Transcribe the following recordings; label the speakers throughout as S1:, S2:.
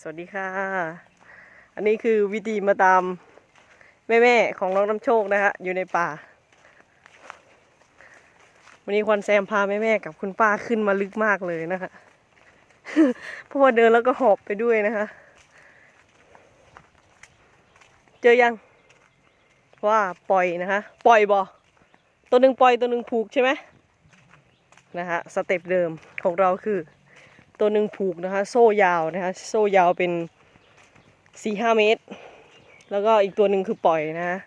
S1: สวัสดีค่ะ อันนี้คือวิธีมาตามแม่ๆของน้องน้ำโชคนะคะอยู่ในป่า วันนี้ควันแซมพาแม่ๆกับคุณป้าขึ้นมาลึกมากเลยนะคะเพราะว่าเดินแล้วก็หอบไปด้วยนะคะ เจอยัง ว่าปล่อยนะคะ ปล่อยบอตัวหนึ่งปล่อยตัวหนึ่งผูกใช่ไหมนะคะสเต็ปเดิมของเราคือ ตัวหนึ่งผูกนะคะ โซ่ยาวนะคะ โซ่ยาวเป็นสี่ห้าเมตร แล้วก็อีกตัวหนึ่งคือปล่อยนะะ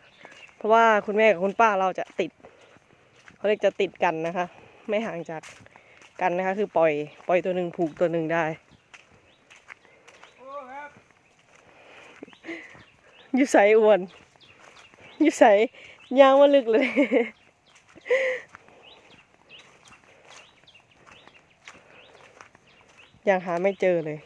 S1: เพราะว่าคุณแม่กับคุณป้าเราจะติดเขาเรียกจะติดกันนะคะ ไม่ห่างจากกันนะคะ คือปล่อย ปล่อยตัวหนึ่งผูกตัวหนึ่งได้อยุใสอ้วนอยุใสยางมาลึกเลย ยังหาไม่เจอเลย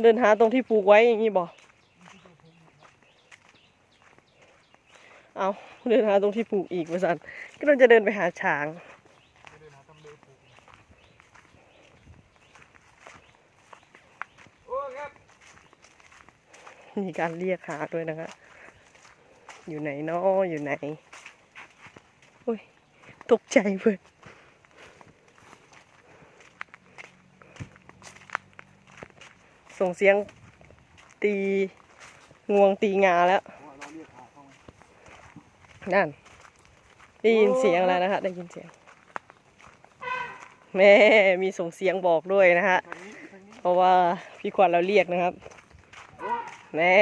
S1: เดินหาตรงที่ปลูกไว้อย่างนี้บอกเอาเดินหาตรงที่ปลูกอีกมาสันก็ต้องจะเดินไปหาช้างมีการเรียกหาด้วยนะคะ อยู่ไหนนาะอยู่ไหนโอ้ยตกใจเพื่อนส่งเสียงตีงวงตีงาแล้วนั่นได้ยินเสียงแล้วนะคะได้ยินเสียง แม่มีส่งเสียงบอกด้วยนะฮะเพราะว่าพี่ขวัญเราเรียกนะครับแม่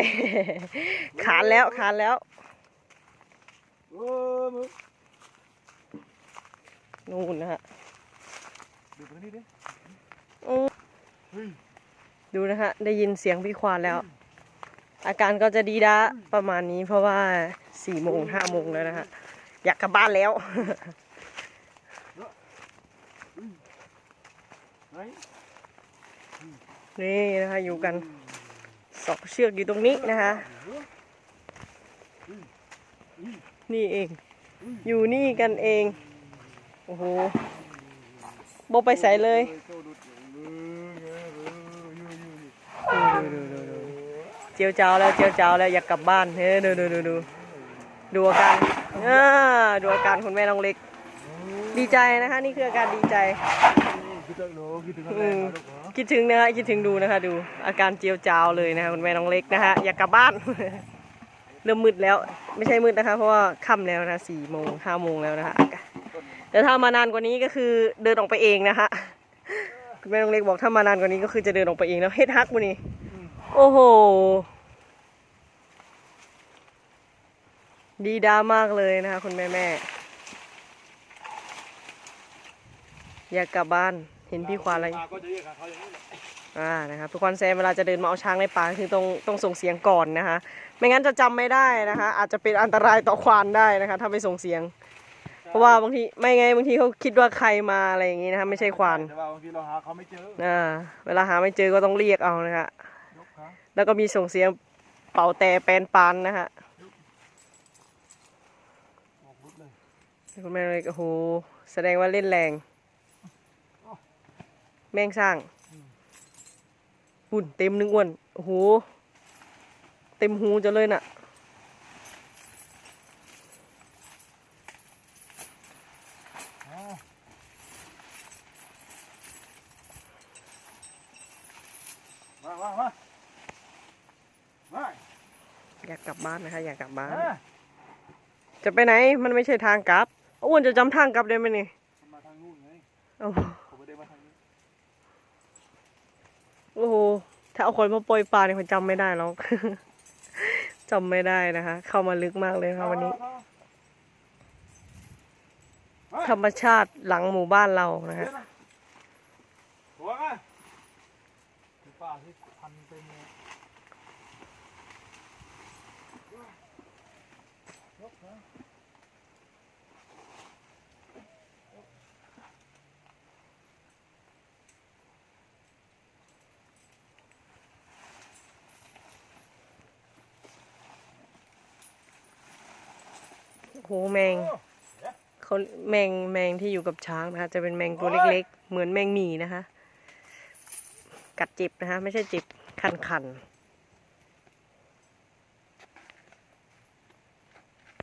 S1: ขานแล้วขานแล้ว นู่นนะฮะ
S2: ดูตรงนี้ดิ
S1: อืม
S2: เฮ้ย
S1: ดูนะฮะ ได้ยินเสียงพี่ควานแล้ว อาการก็จะดีดะประมาณนี้เพราะว่าสี่โมงห้าโมงแล้วนะฮะ อยากกลับบ้านแล้ว
S2: ไหน
S1: นี่นะคะอยู่กันสองเชือกอยู่ตรงนี้นะคะ นี่เอง อยู่นี่กันเอง โอ้โหโบไปใส่เลย
S2: โซ่ดุดเออเออเอออยู่อยู่อยู่
S1: เจียวจ้าวแล้วเจียวจ้าวแล้วอยากกลับบ้านเฮ้ยดูดูดูดูดูอาการอ่าดูอาการคุณแม่น้องเล็ก ดีใจนะคะ นี่คืออาการดีใจ
S2: คิดถึงหนูคิดถึงอะไรมาลูกเหรอ
S1: คิดถึงนะคะคิดถึงดูนะคะ ดูอาการเจียวจ้าวเลยนะคะคุณแม่น้องเล็กนะคะอยากกลับบ้าน เริ่มมืดแล้วไม่ใช่มืดนะคะ เพราะว่าค่ำแล้วนะสี่โมงห้าโมงแล้วนะคะแต่ถ้ามานานกว่านี้ก็คือเดินออกไปเองนะคะคุณแม่น้องเล็กบอกถ้ามานานกว่านี้ก็คือจะเดินออกไปเองแล้วเฮ็ดฮักวันนี้โอ้โห ดีดามากเลยนะคะ คุณแม่แม่อยากกลับบ้านเห็นพี่ควานอะไร
S2: ก็จะเรียกเขาอย่างนี้แหละ
S1: อ่านะครับทุกคนแซมเวลาจะเดินมาเอาช้างในป่าคือต้องต้องส่งเสียงก่อนนะคะ ไม่งั้นจะจำไม่ได้นะคะ อาจจะเป็นอันตรายต่อควานได้นะคะ ถ้าไม่ส่งเสียง เพราะว่าบางทีไม่ไงบางทีเขาคิดว่าใครมาอะไรอย่างงี้นะคะไม่ใช่ควาน
S2: แต่ว่าบางทีเราหาเขาไม่เจอ
S1: อ่าเวลาหาไม่เจอก็ต้องเรียกเอานะคะ
S2: ยกขา
S1: แล้วก็มีส่งเสียงเป่าแต่แปนปานนะคะ
S2: ออกรุดเลย
S1: คุณแม่เลยโอ้โหแสดงว่าเล่นแรง แม่งสร้าง หุ่นเต็มหนึงอ้วน โอ้โห เต็มหูจะเลยน่ะ
S2: อ๋อมามามามา
S1: อยากกลับบ้านนะคะ อยากกลับบ้าน
S2: มา
S1: จะไปไหน มันไม่ใช่ทางกลับ อ้วนจะจำทางกลับได้ไหมนี่
S2: มาทางนู้นไง
S1: โอ้โห
S2: ผมไม่ได้มาทางนี้
S1: โอ้โหถ้าเอาคนมาปล่อยปลาเนี่ยผมจำไม่ได้หรอกจำไม่ได้นะคะ เข้ามาลึกมากเลยค่ะวันนี้ ธรรมชาติหลังหมู่บ้านเรานะฮะ
S2: หัวมาป่าที่พันเต็มเลยยกนะ
S1: หแมงเขาแมงแมงที่อยู่กับช้างนะคะ จะเป็นแมงตัวเล็กๆ เหมือนแมงหมีนะคะ กัดเจ็บนะคะ ไม่ใช่เจ็บคันๆ